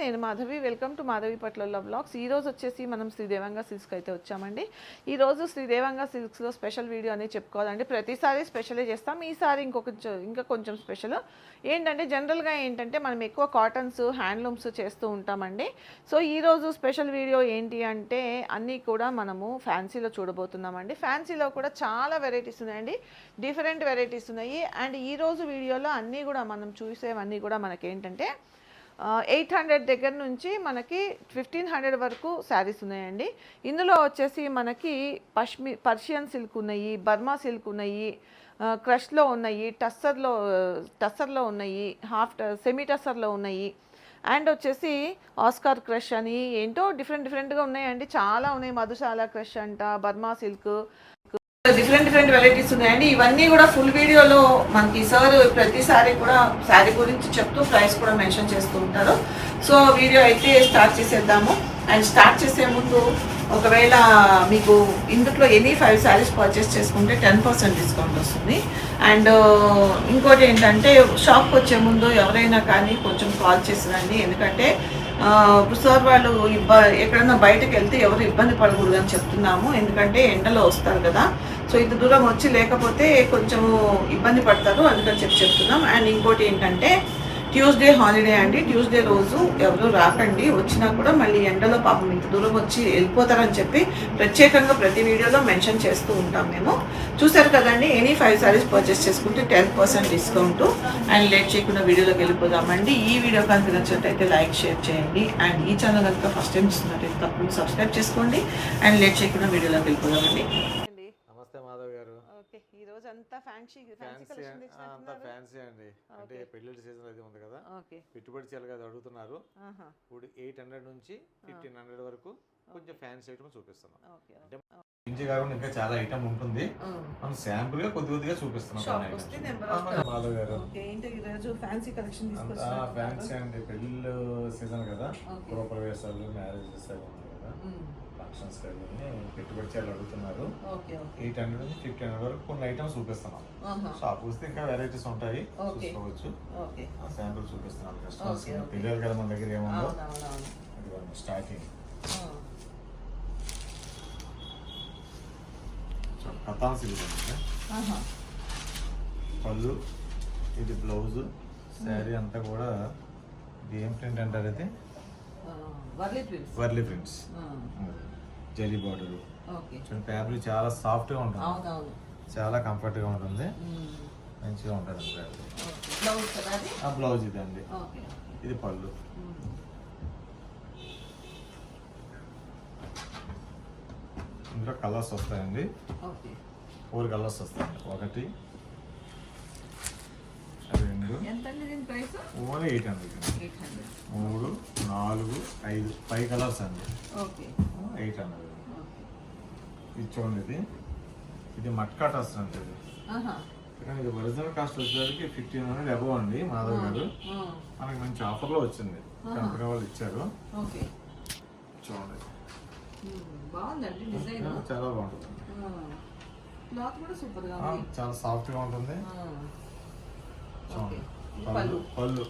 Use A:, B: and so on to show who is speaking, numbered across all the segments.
A: నేను Madhavi. Welcome to Madhavi పట్ల blogs ఈరోజు వచ్చేసి మనం శ్రీదేవంగా సిల్క్స్కి అయితే వచ్చామండి. ఈ రోజు శ్రీదేవంగా సిల్క్స్లో స్పెషల్ వీడియో అనేది చెప్పుకోవాలండి. ప్రతిసారి స్పెషలే చేస్తాం. ఈసారి ఇంకొక ఇంకా కొంచెం స్పెషల్ ఏంటంటే జనరల్గా ఏంటంటే మనం ఎక్కువ కాటన్స్ హ్యాండ్లూమ్స్ చేస్తూ ఉంటామండి. సో ఈ రోజు స్పెషల్ వీడియో ఏంటి అంటే అన్నీ కూడా మనము ఫ్యాన్సీలో చూడబోతున్నామండి. ఫ్యాన్సీలో కూడా చాలా వెరైటీస్ ఉన్నాయండి. డిఫరెంట్ వెరైటీస్ ఉన్నాయి. అండ్ ఈ రోజు వీడియోలో అన్నీ కూడా మనం చూసేవన్నీ కూడా మనకేంటంటే ఎయిట్ హండ్రెడ్ దగ్గర నుంచి మనకి ఫిఫ్టీన్ హండ్రెడ్ వరకు శారీస్ ఉన్నాయండి. ఇందులో వచ్చేసి మనకి పష్మి పర్షియన్ సిల్క్ ఉన్నాయి బర్మా సిల్క్ ఉన్నాయి క్రష్లో ఉన్నాయి టస్సర్లో టస్సర్లో ఉన్నాయి హాఫ్ సెమీ టస్సర్లో ఉన్నాయి. అండ్ వచ్చేసి ఆస్కార్ క్రష్ అని ఏంటో డిఫరెంట్ డిఫరెంట్గా ఉన్నాయండి. చాలా ఉన్నాయి. మధుశాల క్రష్ అంట Burma silk different different varieties ఉన్నాయండి. ఇవన్నీ కూడా ఫుల్ వీడియోలో మనకి సార్ ప్రతిసారి కూడా శారీ గురించి చెప్తూ ప్రైస్ కూడా మెన్షన్ చేస్తూ ఉంటారు. సో వీడియో అయితే స్టార్ట్ చేసేద్దాము. అండ్ స్టార్ట్ చేసే ముందు ఒకవేళ మీకు ఇందులో ఎనీ ఫైవ్ శారీస్ పర్చేస్ చేసుకుంటే టెన్ పర్సెంట్ డిస్కౌంట్ వస్తుంది. అండ్ ఇంకోటి ఏంటంటే షాప్కి వచ్చే ముందు ఎవరైనా కానీ కొంచెం కాల్ చేసి రండి. ఎందుకంటే సార్ వాళ్ళు ఇబ్బ ఎక్కడన్నా బయటకు వెళ్తే ఎవరు ఇబ్బంది పడకూడదు అని చెప్తున్నాము. ఎందుకంటే ఎండలో వస్తారు కదా. సో ఇంత దూరం వచ్చి లేకపోతే కొంచెం ఇబ్బంది పడతారు. అందుకని చెప్పి చెప్తున్నాం. అండ్ ఇంకోటి ఏంటంటే ట్యూస్డే హాలిడే అండి. ట్యూస్డే రోజు ఎవరు రాకండి. వచ్చినా కూడా మళ్ళీ ఎండలో పాపం ఇంత దూరం వచ్చి వెళ్ళిపోతారని చెప్పి ప్రత్యేకంగా ప్రతి వీడియోలో మెన్షన్ చేస్తూ ఉంటాం మేము. చూసారు కదండి ఎనీ ఫైవ్ సారీస్ పర్చేస్ చేసుకుంటే ten percent discount and late చేయకుండా వీడియోలోకి వెళ్ళిపోదామండి. ఈ వీడియో కనుక నచ్చినట్టయితే లైక్ షేర్ చేయండి. అండ్ ఈ ఛానల్ కనుక ఫస్ట్ టైం చూస్తున్నట్టయితే తప్పకుండా సబ్స్క్రైబ్ చేసుకోండి. అండ్ లేట్ చేయకుండా వీడియోలోకి వెళ్ళిపోదామండి
B: నమస్తే మాధవ్ గారు
A: ఓకే ఈ రోజు అంతా ఫ్యాన్సీ
B: ఫ్యాన్సీ అంతా ఫ్యాన్సీ అండి. అంటే పెళ్ళిళ్ళ సీజన్ అది ఉంది కదా?
A: ఓకే.
B: పెట్టుబడి చీరలు కదా అడుగుతున్నారు.
A: ఆహా.
B: ఇప్పుడు ఎయిట్ హండ్రెడ్ నుంచి ఫిఫ్టీన్ హండ్రెడ్ వరకు కొంచెం ఫ్యాన్సీ ఐటమ్ చూపిస్తున్నాం.
A: ఓకే
B: అంటే ఇంచి కాకుండా ఇంకా చాలా ఐటమ్ ఉంటుంది. మనం శాంపుల్గా కొద్ది కొద్దిగా చూపిస్తున్నాం మాధవ్ గారు.
A: ఫ్యాన్సీ కలెక్షన్
B: ఫ్యాన్సీ అండి. పెళ్ళిళ్ళు సీజన్ కదా. గృహప్రవేశాలు మ్యారేజెస్ అవి ఉన్నాయి కదా అవి పెట్టుబడి చీరలు అడుగుతున్నారు. ఎయిట్ హండ్రెడ్ నుంచి ఫిఫ్టీన్ హండ్రెడ్ వరకు కొన్ని ఐటమ్స్ చూపిస్తున్నాం. షాప్ వస్తే ఇంకా వెరైటీస్ ఉంటాయి. చూసుకోవచ్చు. శాంపుల్ చూపిస్తున్నాను కస్టమర్స్. తెలియాలి కదా మన దగ్గర ఏముందో. స్టార్టింగ్. కథాన్ సిల్క్ పళ్ళు ఇది బ్లౌజ్ శారీ అంతా కూడా ఇది ఏం ప్రింట్ అంటారు ఇది?
A: Warli twins
B: Warli prints. Jelly border చూడండి ఫ్యాబ్రిక్ చాలా సాఫ్ట్గా ఉంటుంది
A: అవునవును.
B: చాలా కంఫర్ట్గా ఉంటుంది. మంచిగా ఉంటుంది ఫ్యాబ్రిక్
A: బ్లౌజ్
B: ఆ ఇదండి
A: ఓకే.
B: ఇది పళ్ళు. ఇందులో కలర్స్ వస్తాయండి. ఫోర్ కలర్స్ వస్తాయండి. ఒకటి
A: అండి
B: ఓన్లీ ఎయిట్ హండ్రెడ్. మూడు నాలుగు ఐదు ఫైవ్ కలర్స్ అండి.
A: ఓకే.
B: ఎయిట్
A: ఓకే
B: ఇది చూడండి ఇది. ఇది వస్తుంది ఇది
A: ఆహా.
B: కానీ ఇది ఒరిజినల్ కాస్ట్ వచ్చేసరికి ఫిఫ్టీన్ హండ్రెడ్ అబవ్ అండి మాధవ్ గారు. మనకి మంచి ఆఫర్లో వచ్చింది. కంపెనీ వాళ్ళు ఇచ్చారు. చూడండి.
A: ఉమ్, బాగుందండి డిజైన్.
B: చాలా బాగుంటుంది.
A: క్లాత్ కూడా
B: సూపర్గా
A: ఉంది.
B: చాలా ఉంటుంది. పళ్ళు
A: పళ్ళు.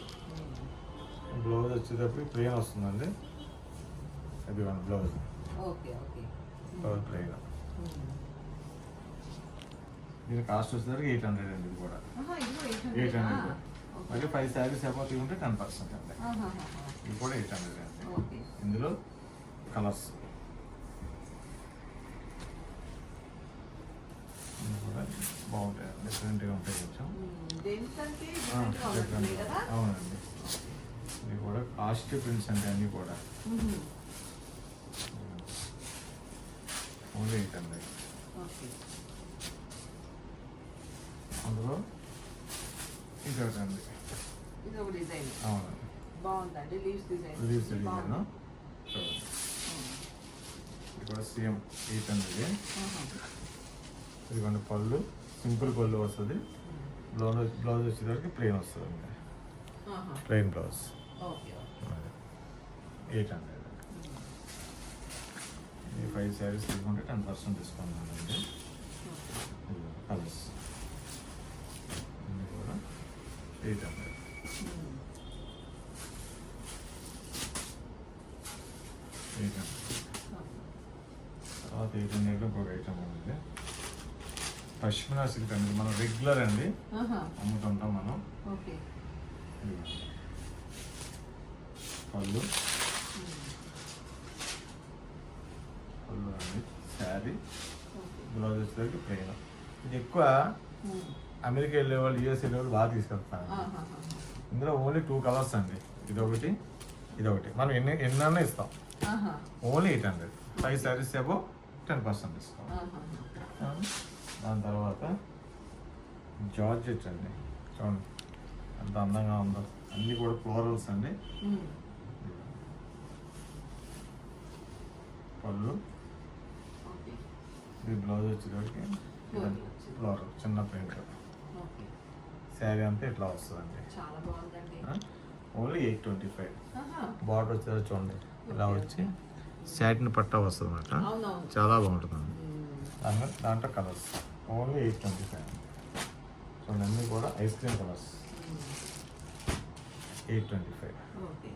B: బ్లౌజ్ వచ్చేటప్పుడు ప్లెయిన్ వస్తుందండి. ఇది బ్లౌజ్. ప్లెయిన్
A: ఉమ్.
B: దీని కాస్ట్ వచ్చేసరికి ఎయిట్ హండ్రెడ్ అండి ఇది కూడా.
A: ఎయిట్ హండ్రెడ్
B: మరి ఫైవ్ శారీస్ అబౌట్ ఉంటే టెన్ పర్సెంట్ అండి. ఇది కూడా ఎయిట్ హండ్రెడ్ అండి. ఇందులో కలర్స్ కూడా బాగుంటాయి. డిఫరెంట్గా ఉంటాయి కొంచెం.
A: కదా?
B: అవునండి. ఇవి కూడా కాస్ట్ ప్రింట్స్ అంటే అన్నీ కూడా. అందులో ఇంకొకటి అండి
A: ఇది ఒక డిజైన్.
B: అవునండి
A: బాగుందండి. Leaves design.
B: లీవ్స్ డిజైన్ చూడండి. ఇది కూడా సేమ్ ఎయిట్ హండ్రెడ్ ఇదిగోండి పళ్ళు. సింపుల్ పళ్ళు వస్తుంది. బ్లౌజ్ బ్లౌజ్ వచ్చేసరికి ప్లెయిన్ వస్తుంది plain blouse. Eight hundred five sarees తీసుకుంటే టెన్ పర్సెంట్ డిస్కౌంట్ ఉందండి కలర్స్ అన్నీ కూడా ఎయిట్ హండ్రెడ్ ఎయిట్ హండ్రెడ్ తర్వాత ఎయిట్ హండ్రెడ్లో ఇంకొక
A: ఐటమ్
B: ఉంది పశ్మినా
A: సిల్క్
B: అండి మనం రెగ్యులర్ అండి. అమ్ముతుంటాం
A: మనం.
B: పళ్ళు. వచ్చేసరికి ప్లెయిన్ ఇది ఎక్కువ అమెరికా వెళ్ళే వాళ్ళు యూఎస్ వెళ్ళే వాళ్ళు బాగా తీసుకెళ్తారు.
A: ఆహాహా.
B: ఇందులో ఓన్లీ టూ కలర్స్ అండి. ఇది ఒకటి ఇది ఒకటి మనం ఎన్ని ఎన్నైనా ఇస్తాం. Only eight hundred. Five sarees above ten percent ఇస్తాం. దాని తర్వాత జార్జెట్ అండి. చూడండి. ఎంత అందంగా ఉందో. అన్నీ కూడా ఫ్లోరల్స్ అండి. పళ్ళు. ఇది బ్లౌజ్
A: Floral వచ్చింది.
B: ఫ్లోరల్ చిన్న ప్రింట్ శారీ అంతా ఇట్లా వస్తుందండి. Only eight twenty five border వచ్చేది చూడండి. ఇలా వచ్చి శాటిన్ పట్టా వస్తుంది అనమాట
A: అవునవును.
B: చాలా బాగుంటుందండి.
A: ఉమ్,
B: దాంట్లో దాంట్లో colours only eight twenty five చూడండి అన్నీ కూడా ice cream colours eight twenty five
A: okay.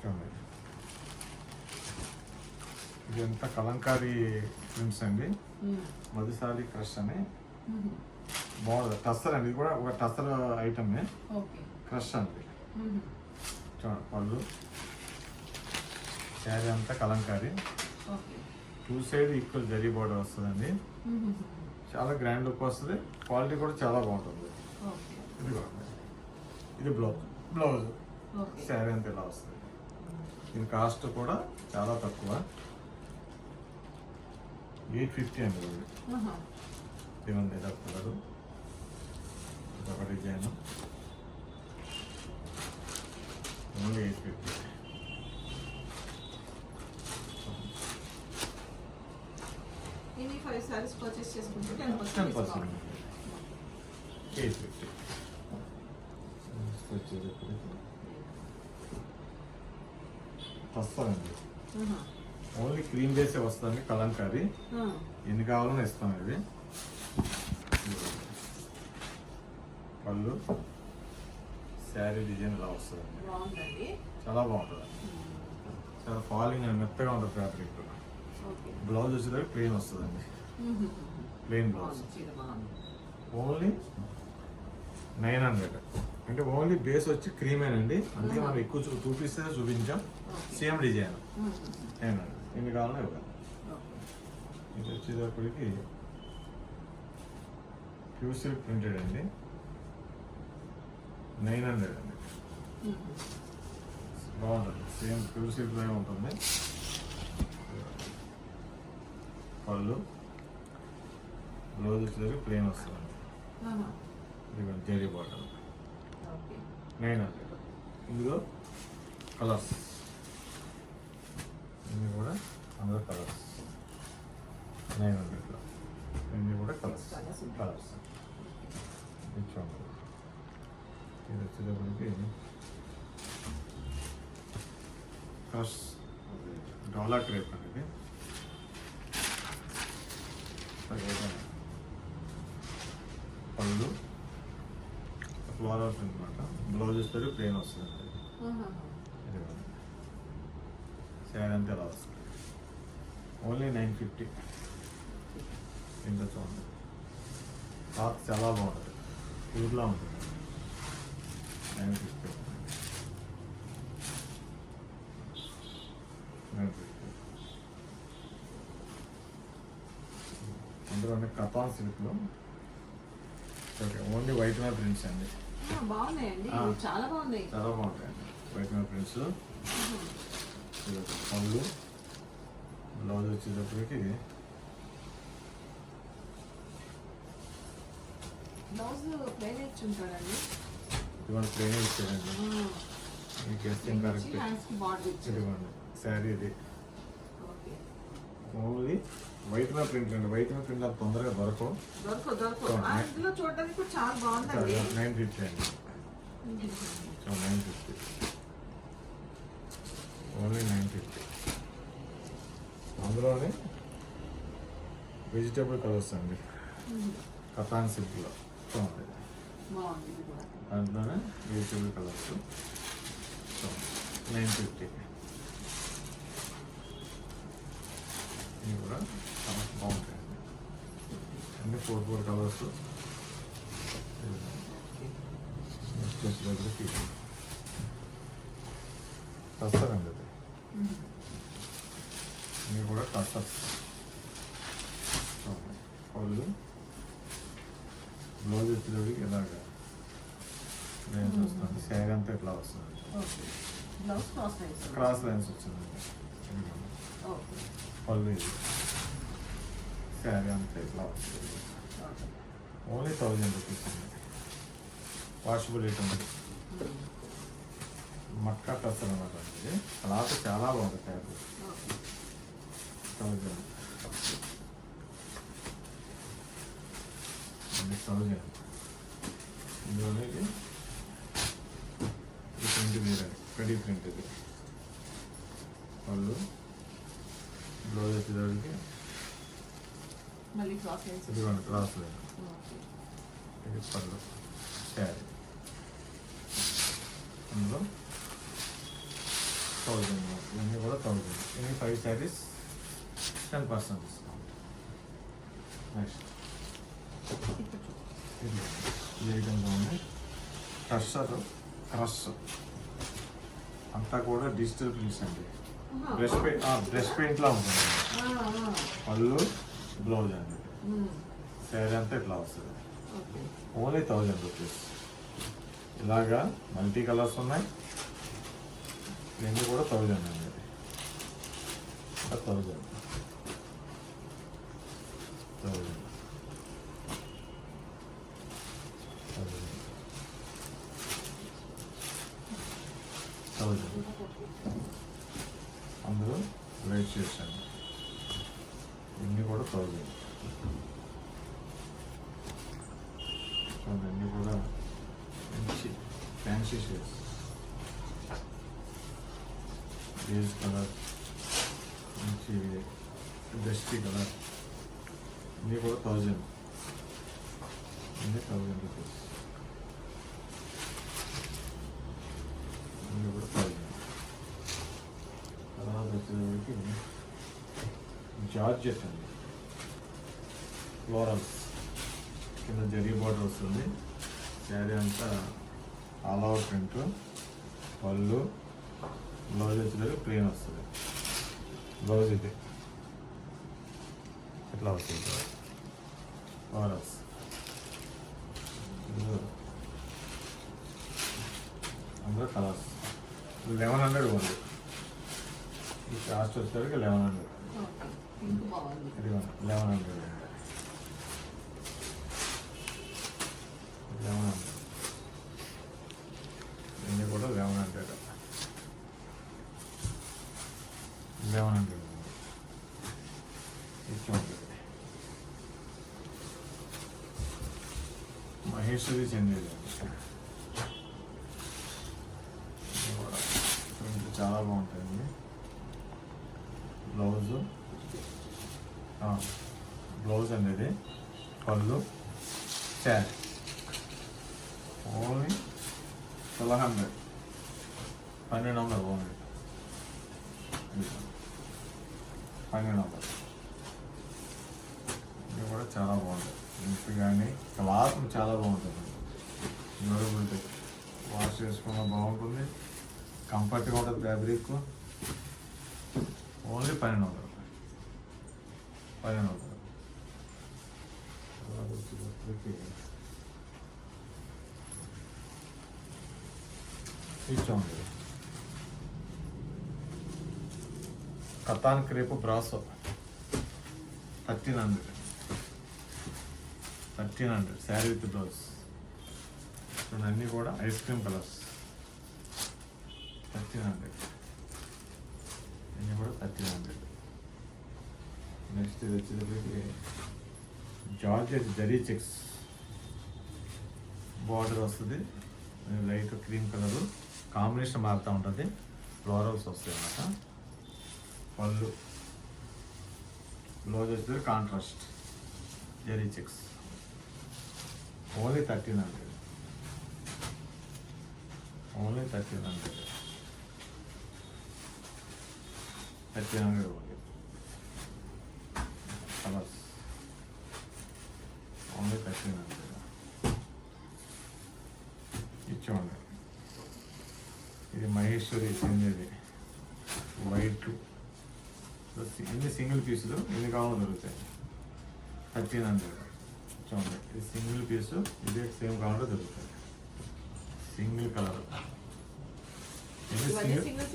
B: చూడండి. ఇది ఎంత కలంకారీ ప్రింట్స్ అండి.
A: ఉమ్,
B: మధుశాలి క్రష్ అని.
A: ఉమ్,
B: బాగుంది. టస్సర్ అండి. ఇది కూడా ఒక టస్సర్ ఐటమే క్రష్ అండి.
A: ఉమ్,
B: చూడండి పళ్ళు. శారీ అంతా Kalamkari. Two side equal zari border వస్తుందండి. చాలా గ్రాండ్ లుక్ వస్తుంది. క్వాలిటీ కూడా చాలా బాగుంటుంది. ఇది ఇది బ్లౌజ్. బ్లౌజ్. శారీ అంతా ఇలా వస్తుంది. దీని కాస్ట్ కూడా చాలా తక్కువ. ఎయిట్ ఫిఫ్టీ అండి ఇవ్వండి ఇది కలరు ఇదొక డిజైన్ ఓన్లీ ఎయిట్ ఫిఫ్టీ.
A: ఇన్ని ఫైవ్ సారీస్ పర్చేస్ చేసుకుంటే టెన్ పర్సెంట్
B: ఎయిట్ ఫిఫ్టీ. వస్తానండి ఓన్లీ క్రీమ్ బేసే వస్తుంది కలంకారీ ఎన్ని కావాలని ఇస్తాం ఇది పళ్ళు. శారీ డిజైన్ ఇలా వస్తుంది చాలా బాగుంటుంది. చాలా ఫాలింగ్ అండ్ మెత్తగా ఉంటుంది ఫ్యాబ్రిక్ బ్లౌజ్ వచ్చేసరికి ప్లెయిన్ వస్తుందండి. Plain blouse. Only nine hundred. అంటే ఓన్లీ బేస్ వచ్చి క్రీమేనండి. అందుకే మనం ఎక్కువ చూపిస్తే చూపించాం. Same design. Nine hundred. ఎన్ని కావాలో ఇవ్వాలి ఇది వచ్చేటప్పటికి ప్యూర్ సిల్క్ ప్రింటెడ్ అండి. నైన్ హండ్రెడ్ అండి. బాగుంటుంది. సేమ్ ప్యూర్ సిల్క్ లాగా ఉంటుంది. పళ్ళు. బ్లౌజ్ వచ్చేసరికి ప్లెయిన్ వస్తుంది. ఇది జెరీ బాటల్ నైన్ హండ్రెడ్. ఇందులో కలర్స్. ఇన్ని కూడా అందులో కలర్స్. నైన్ హండ్రెడ్లో ఇన్ని కూడా కలర్స్. కలర్స్ ఇది చూడండి. ఇది వచ్చేటప్పటికి క్రష్ డోలా క్రేప్ అనేది పళ్ళు. ఫ్లోరల్ ప్రింట్ అనమాట. బ్లౌజ్ వస్తుంది ప్లెయిన్ వస్తుంది. ఇదిగోండి. ఇలా వస్తుంది ఓన్లీ నైన్ ఫిఫ్టీ ఇంత చూడండి. క్లాత్ చాలా బాగుంటుంది ప్యూర్లా ఉంటుంది నైన్ ఫిఫ్టీ నైన్ ఫిఫ్టీ అందులోనే కథాన్ సిల్క్లో. ఓకే ఓన్లీ వైట్ మీద ప్రింట్స్ అండి.
A: బాగున్నాయండి. చాలా బాగున్నాయి.
B: చాలా బాగుంటాయండి. వైట్ మీద ప్రింట్స్ పళ్ళు బ్లౌజ్ వచ్చేటప్పటికి ఇదిగోండి ప్లేన్ ఇచ్చారండి మీకు వేస్తే కరెక్ట్
A: హ్యాండ్స్కి బార్డర్ ఇచ్చాడు.
B: ఇదిగోండి శారీ ఇది.
A: ఓకే.
B: ఓన్లీ వైట్ మీద ప్రింట్ అండి. వైట్ మీద ప్రింట్ అంత తొందరగా దొరకవు. నైన్ ఫిఫ్టీ అండి. Nine fifty. Only nine fifty. అందులోనే వెజిటేబుల్ కలర్స్ అండి. కథాన్ సిల్క్లో. చూడండి
A: బాగుంది
B: దాంట్లోనే వెజిటేబుల్ కలర్స్ నైన్ ఫిఫ్టీ. ఇవి కూడా చాలా బాగుంటాయండి అన్ని ఫోర్ ఫోర్ కలర్స్ నెక్స్ట్ వచ్చేటప్పటికి టస్సర్ పళ్ళు బ్లౌజ్ వచ్చేటప్పటికి ఇలాగా లైన్స్ వస్తుంది శారీ అంతా ఇట్లా వస్తుంది
C: క్రాస్ లైన్స్ ఓకే
B: పళ్ళు ఇది శారీ అంతా ఇట్లా వస్తుంది ఓన్లీ థౌజండ్ రూపీస్ అండి వాషబిలిటీ ఉంది మక్కా టస్సర్ అనమాట ఇది క్లాత్ చాలా బాగుంది. ఫ్యాబ్రిక్
C: ఓకే
B: థౌజండ్ ఇది థౌజండ్ ఇందులోనే ఇది ప్రింట్ వేరే కడీ ప్రింట్ ఇది వాళ్ళు బ్లౌజ్ వచ్చేదానికి ఇదిగోండి లైన్
C: ఓకే
B: ఇది పళ్ళు శారీ అందులో థౌజండ్ ఇవన్నీ కూడా థౌజండ్ ఇవన్నీ five sarees ten percent discount next ఇది ఈ ఐటమ్స్ ఉన్నాయి క్రషర్ క్రష్ అంతా కూడా డిజిటల్ ప్రింట్స్ అండి బ్రష్ పెయింట్ బ్రష్ పెయింట్లా ఉంటుంది పళ్ళు బ్లౌజ్ అండి శారీ అంతా ఇట్లా వస్తుంది ఓన్లీ థౌజండ్ రూపీస్ ఇలాగా మల్టీ కలర్స్ ఉన్నాయి ఇవన్నీ కూడా థౌజండ్ అండి థౌజండ్ అందులో లైట్ చేశాను ఇవన్నీ కూడా థౌజండ్ అవన్నీ కూడా మంచి ఫ్యాన్సీ షేర్స్ బేస్ కలర్ మంచి డస్టీ కలర్ ఇన్ని కూడా థౌజండ్ ఇన్ని థౌజండ్ రూపీస్ ఇన్ని కూడా థౌజండ్ తర్వాత వచ్చేసరికి జార్జెట్ అండి ఫ్లోరల్స్ కింద జరీ బార్డర్ వస్తుంది. శారీ అంతా ఆల్ ఓవర్ ప్రింట్ పళ్ళు బ్లౌజ్ వచ్చేసరికి ప్లెయిన్ వస్తుంది. బ్లౌజ్ ఇది. ఎట్లా వస్తుంది? ఫ్లోరల్స్ అందులో కలర్స్ లెవెన్ హండ్రెడ్ ఉంది. ఈ కాస్ట్ వచ్చేసరికి eleven hundred eleven hundred eleven hundred ఇవన్నీ కూడా లెవెన్ హండ్రెడ్ లెవెన్ హండ్రెడ్ ఇచ్చి ఉంటుంది మహేశ్వరి చెందేది కూడా ప్రింట్ చాలా బాగుంటుంది బ్లౌజు బ్లౌజ్ అనేది పళ్ళు శారీ ఓన్లీ ట్వెల్వ్ హండ్రెడ్ పన్నెండు వందలు ఓన్లీ పన్నెండు వందలు ఇది కూడా చాలా బాగుంటుంది ఇంటి కానీ క్లాత్ చాలా బాగుంటుంది. డ్యూరబిలిటీ వాష్ చేసుకున్న బాగుంటుంది. కంఫర్ట్గా ఉంటుంది ఫ్యాబ్రిక్ ఓన్లీ పన్నెండు వందలు పన్నెండు వందలు తర్వాత వచ్చేటప్పటికి crepe brasso thirteen hundred. Thirteen hundred sari with blouse. చూడండి అన్నీ కూడా ice cream colours. Thirteen hundred. అన్నీ కూడా థర్టీన్ హండ్రెడ్. నెక్స్ట్ ఇది వచ్చేటప్పటికి జార్జెట్ జరీ చెక్స్. బార్డర్ వస్తుంది. Light cream colour. కాంబినేషన్ మారుతూ ఉంటుంది. ఫ్లోరల్స్ వస్తాయి అన్నమాట. పళ్ళు. బ్లౌజ్ వచ్చేది contrast. Zari checks. Only thirteen hundred. Only thirteen hundred. Thirteen hundred only. Colours thirteen hundred. ఇచ్చామండి ఇది మహేశ్వరి చెందేది వైట్ ఎన్ని సింగిల్ పీసులు? ఎన్ని కావాలో దొరుకుతాయి? Thirteen hundred. చూడండి ఇది సింగిల్ పీసు ఇదే సేమ్ కావాలో దొరుకుతాయి సింగిల్ కలర్.
C: ఇవన్నీ
B: సింగిల్?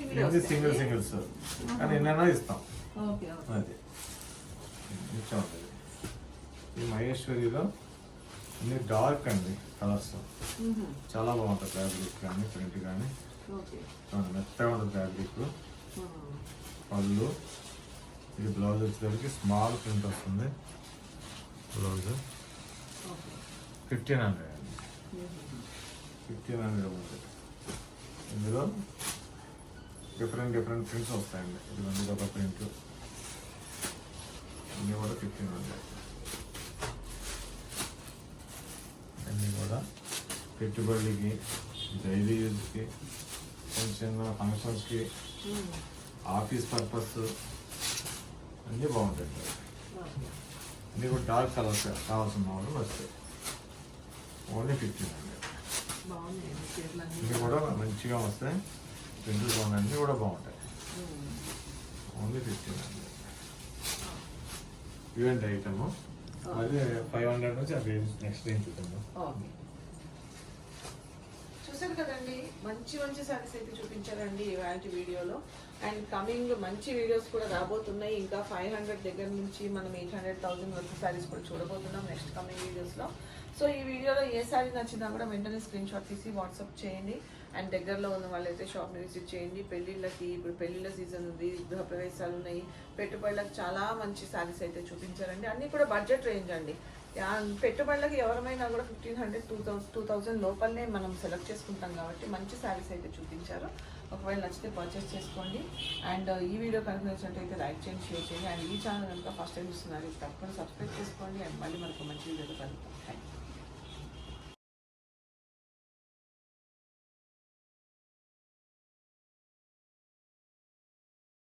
B: Single singles? కానీ ఎన్నైనా ఇస్తాం. అది. ఇచ్చామండి. ఈ మహేశ్వరిలో అన్ని డార్క్ అండి కలర్స్. చాలా బాగుంటుంది ఫ్యాబ్రిక్ కానీ ప్రింట్ కానీ. చూడండి మెత్తగా ఉంటుంది ఫ్యాబ్రిక్. పళ్ళు. ఇది బ్లౌజ్ వచ్చేసరికి స్మాల్ ప్రింట్ వస్తుంది. Blouse. Fifteen hundred. Fifteen hundred ఉంటుంది ఇందులో డిఫరెంట్ డిఫరెంట్ ప్రింట్స్ వస్తాయండి. ఇది ఒక ప్రింట్ అన్నీ కూడా ఫిఫ్టీన్ హండ్రెడ్ అన్నీ కూడా పెట్టుబడికి డైలీ యూజ్కి చిన్న చిన్న ఫంక్షన్స్కి. ఆఫీస్ పర్పస్ అన్నీ బాగుంటాయి. అన్నీ కూడా డార్క్ కలర్స్ కావాల్సిన వాళ్ళు వస్తాయి. ఓన్లీ ఫిఫ్టీన్ హండ్రెడ్ ఇవి కూడా మంచిగా వస్తాయి. ప్రింట్లు బాగున్నాయి అన్నీ కూడా బాగుంటాయి. Only fifteen hundred event item? అది ఫైవ్ హండ్రెడ్ నుంచి అది నెక్స్ట్ రేంజ్ చూద్దాం
C: ఓకే.
A: చూసారు కదండి మంచి మంచి సారీస్ అయితే చూపించారండి ఇవాళ వీడియోలో. అండ్ కమింగ్ మంచి వీడియోస్ కూడా రాబోతున్నాయి. ఇంకా ఫైవ్ హండ్రెడ్ దగ్గర నుంచి మనం ఎయిట్ హండ్రెడ్ థౌసండ్ వరకు సారీస్ కూడా చూడబోతున్నాం నెక్స్ట్ కమింగ్ వీడియోస్లో. సో ఈ వీడియోలో ఏ శారీ నచ్చినా కూడా వెంటనే స్క్రీన్ షాట్ తీసి వాట్సాప్ చేయండి. అండ్ దగ్గరలో ఉన్న వాళ్ళైతే షాప్ని విజిట్ చేయండి. పెళ్ళిళ్ళకి ఇప్పుడు పెళ్ళిళ్ళ సీజన్ ఉంది గృహప్రవేశాలు ఉన్నాయి. పెట్టుబడులకు చాలా మంచి శారీస్ అయితే చూపించారండి. అన్నీ కూడా బడ్జెట్ రేంజ్ అండి. పెట్టుబడులకు ఎవరమైనా కూడా fifteen hundred two thousand two thousand లోపలనే మనం సెలెక్ట్ చేసుకుంటాం కాబట్టి మంచి శారీస్ అయితే చూపించారు. ఒకవేళ నచ్చితే పర్చేస్ చేసుకోండి. అండ్ ఈ వీడియో కనుక నచ్చినట్టయితే లైక్ చేయండి షేర్ చేయండి. అండ్ ఈ ఛానల్ కనుక ఫస్ట్ టైం చూస్తున్నారు తప్పకుండా సబ్స్క్రైబ్ చేసుకోండి. అండ్ మళ్ళీ మనకు మంచి వీడియో కలుగుతాం థ్యాంక్ యూ